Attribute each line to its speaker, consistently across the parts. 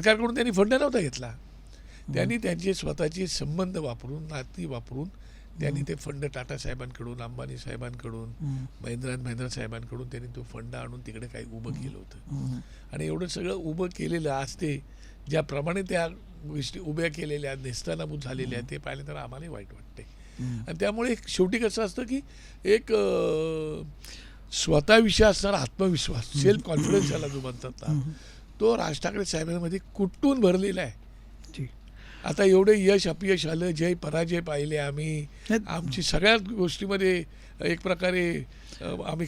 Speaker 1: सरकारकडून त्यांनी फंड नव्हता घेतला. त्यांनी त्यांचे स्वतःचे संबंध वापरून नाती वापरून त्यांनी ते फंड टाटा साहेबांकडून अंबानी साहेबांकडून. महिंद्रा महिंद्रा साहेबांकडून त्यांनी तो फंड आणून तिकडे काही उभं केलं होतं. आणि एवढं सगळं उभं केलेलं आज ते ज्याप्रमाणे त्या गोष्टी उभ्या केलेल्या नेस्तानाबूत झालेल्या ते पाहिलं तर आम्हालाही वाईट वाटते. आणि त्यामुळे शेवटी कसं असतं की एक स्वतःविषयी असणारा आत्मविश्वास सेल्फ कॉन्फिडन्स ज्याला जो म्हणतात ना तो राज ठाकरे साहेबांमध्ये कुठून भरलेला आहे. आता एवढे यश अपयश आलं जय पराजय पाहिले आम्ही. आमची सगळ्याच गोष्टीमध्ये एक प्रकारे आम्ही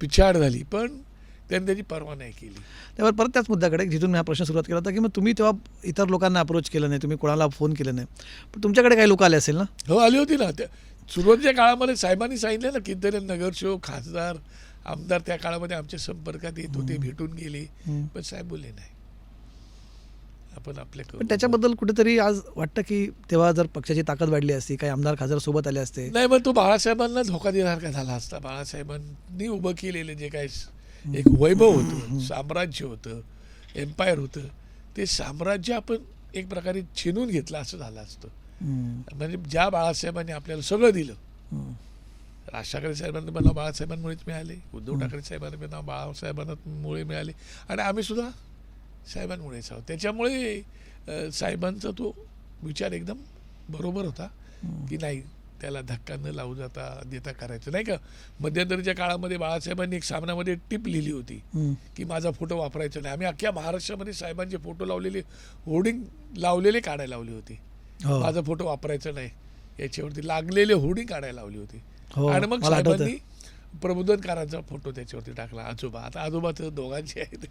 Speaker 1: पिछाड झाली पण त्यांनी त्याची पर्वा नाही केली.
Speaker 2: त्यावर परत त्याच मुद्द्याकडे जिथून मी हा प्रश्न सुरुवात केला होता की मग तुम्ही तेव्हा इतर लोकांना अप्रोच केलं नाही तुम्ही कोणाला फोन केलं नाही. पण तुमच्याकडे काही लोक आले असेल ना?
Speaker 1: हो आली होती ना. त्या सुरुवातीच्या काळामध्ये साहेबांनी सांगितलं ना कितीतरी नगरसेवक खासदार आमदार त्या काळामध्ये आमच्या संपर्कात येत होते भेटून गेले. पण साहेब बोलले नाही. आपण आपल्या
Speaker 2: त्याच्याबद्दल कुठेतरी आज वाटतं की तेव्हा जर पक्षाची ताकद वाढली असती काही आमदार खासदार सोबत आले असते.
Speaker 1: नाही मग तो बाळासाहेबांना धोका देणार का झाला असता? बाळासाहेबांनी उभं केलेलं जे काय एक वैभव होतं साम्राज्य होतं एम्पायर होतं ते साम्राज्य आपण एक प्रकारे छिनून घेतलं असं झालं असतं. म्हणजे ज्या बाळासाहेबांनी आपल्याला सगळं दिलं. राज ठाकरे साहेबांना मला बाळासाहेबांमुळेच मिळाले. उद्धव ठाकरे साहेबांना मला बाळासाहेबांमुळे मिळाले. आणि आम्ही सुद्धा साहेबांमुळेच आहोत. त्याच्यामुळे साहेबांचा तो विचार एकदम बरोबर होता की नाही त्याला धक्का न लावू जाता देता करायचं. नाही का? मध्यंतरीच्या काळामध्ये बाळासाहेबांनी एक सामन्यामध्ये टिप लिहिली होती. की माझा फोटो वापरायचा नाही. आम्ही अख्ख्या महाराष्ट्रामध्ये साहेबांचे फोटो लावलेले होर्डिंग लावलेले काढायला लावली होती.
Speaker 2: हो.
Speaker 1: माझा फोटो वापरायचा नाही. याच्यावरती लागलेले होर्डिंग काढायला लावली होती.
Speaker 2: हो,
Speaker 1: आणि मग. साहेबांनी प्रबोधनकारांचा फोटो त्याच्यावरती टाकला. आजोबा आता आजोबा तर दोघांचे आहेत.